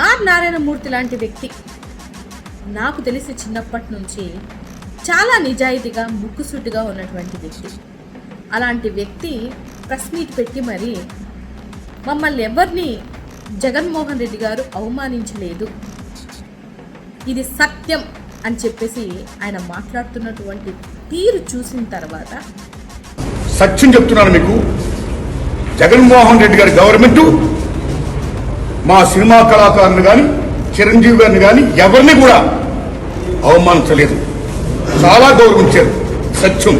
Are Narayanamurthy లాంటి వ్యక్తి. నాకు తెలిసి చిన్నప్పటి నుంచి చాలా నిజాయితీగా ముక్కుసూటిగా ఉన్నటువంటి వ్యక్తి. అలాంటి వ్యక్తి ప్రెస్ మీట్ పెట్టి మరి మమ్మల్ని ఎవరిని జగన్మోహన్ రెడ్డి గారు అవమానించలేదు. ఇది సత్యం అని చెప్పేసి ఆయన మాట్లాడుతున్నటువంటి తీరు చూసిన తర్వాత సత్యం చెప్తున్నాను మీకు. జగన్మోహన్ రెడ్డి గారి గవర్నమెంట్ మా సినిమా కళాకారులు కానీ చిరంజీవి గారిని కానీ ఎవరిని కూడా అవమానించలేదు. చాలా గౌరవించారు. సత్యం.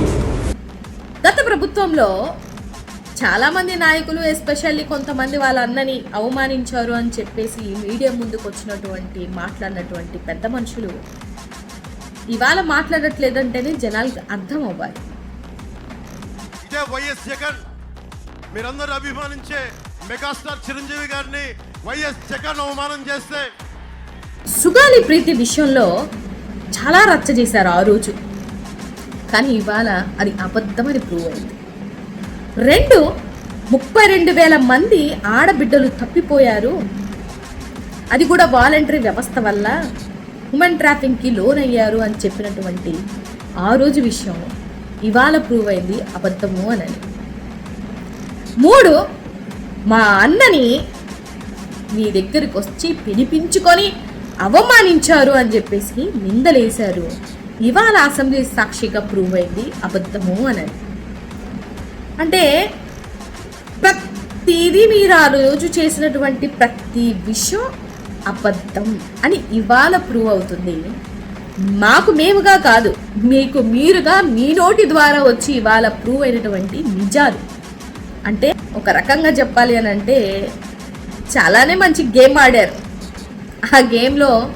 గత ప్రభుత్వంలో చాలా మంది నాయకులు ఎస్పెషల్లీ కొంతమంది వాళ్ళ అన్నని అవమానించారు అని చెప్పేసి మీడియా ముందుకు వచ్చినటువంటి మాట్లాడినటువంటి పెద్ద మనుషులు ఇవాళ మాట్లాడట్లేదంటేనే జనాలకు అర్థం అవ్వాలి. ఇదే వైఎస్ జగన్. మీరందరూ అభిమానించే మెగాస్టార్ చిరంజీవి గారిని వైఎస్ జగన్ అవమానం చేస్తే సుగాలి ప్రీతి విషయంలో చాలా రచ్చ చేశారు ఆ రోజు. కానీ ఇవాళ అది అబద్ధమని ప్రూవ్ అయింది. రెండు ముప్పై రెండు వేల మంది ఆడబిడ్డలు తప్పిపోయారు. అది కూడా వాలంటరీ వ్యవస్థ వల్ల హ్యూమన్ ట్రాఫింగ్కి లోన్ అయ్యారు అని చెప్పినటువంటి ఆ రోజు విషయం ఇవాళ ప్రూవ్ అయింది అబద్ధము అని మూడు మా అన్నని మీ దగ్గరికి వచ్చి పిలిపించుకొని అవమానించారు అని చెప్పేసి నిందలేశారు. ఇవాళ అసెంబ్లీ సాక్షిగా ప్రూవ్ అయింది అబద్ధము అని అంటే ప్రతిదీ మీరు ఆ రోజు చేసినటువంటి ప్రతి విషయం అబద్ధం అని ఇవాళ ప్రూవ్ అవుతుంది. మాకు మేముగా కాదు మీకు మీరుగా మీ నోటి ద్వారా వచ్చి ఇవాళ ప్రూవ్ అయినటువంటి నిజాలు. అంటే ఒక రకంగా చెప్పాలి అని అంటే చాలానే మంచి గేమ్ ఆడారు. ఆ గేమ్లో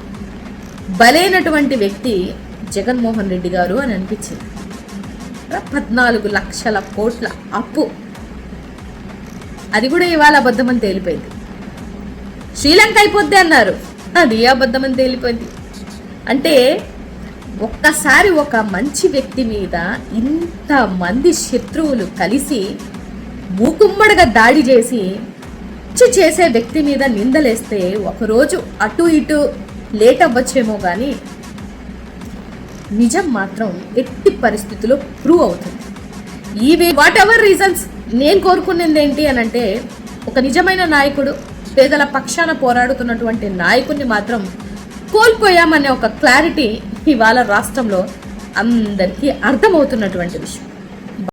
బలైనటువంటి వ్యక్తి జగన్మోహన్ రెడ్డి గారు అని అనిపించింది. పద్నాలుగు లక్షల కోట్ల అప్పు. అది కూడా ఇవాళ అబద్ధమని తేలిపోయింది. శ్రీలంక అయిపోద్ది అన్నారు. అది అబద్ధమని తేలిపోయింది. అంటే ఒక్కసారి ఒక మంచి వ్యక్తి మీద ఇంతమంది శత్రువులు కలిసి మూకుమ్మడిగా దాడి చేసి హత్య చేసే వ్యక్తి మీద నిందలేస్తే ఒకరోజు అటు ఇటు లేట్ అవ్వచ్చేమో కానీ నిజం మాత్రం ఎట్టి పరిస్థితుల్లో ప్రూవ్ అవుతుంది. ఈ వాట్ ఎవర్ రీజన్స్ నేను కోరుకునేది ఏంటి అని అంటే ఒక నిజమైన నాయకుడు పేదల పక్షాన పోరాడుతున్నటువంటి నాయకుడిని మాత్రం కోల్పోయామనే ఒక క్లారిటీ ఇవాళ రాష్ట్రంలో అందరికీ అర్థమవుతున్నటువంటి విషయం.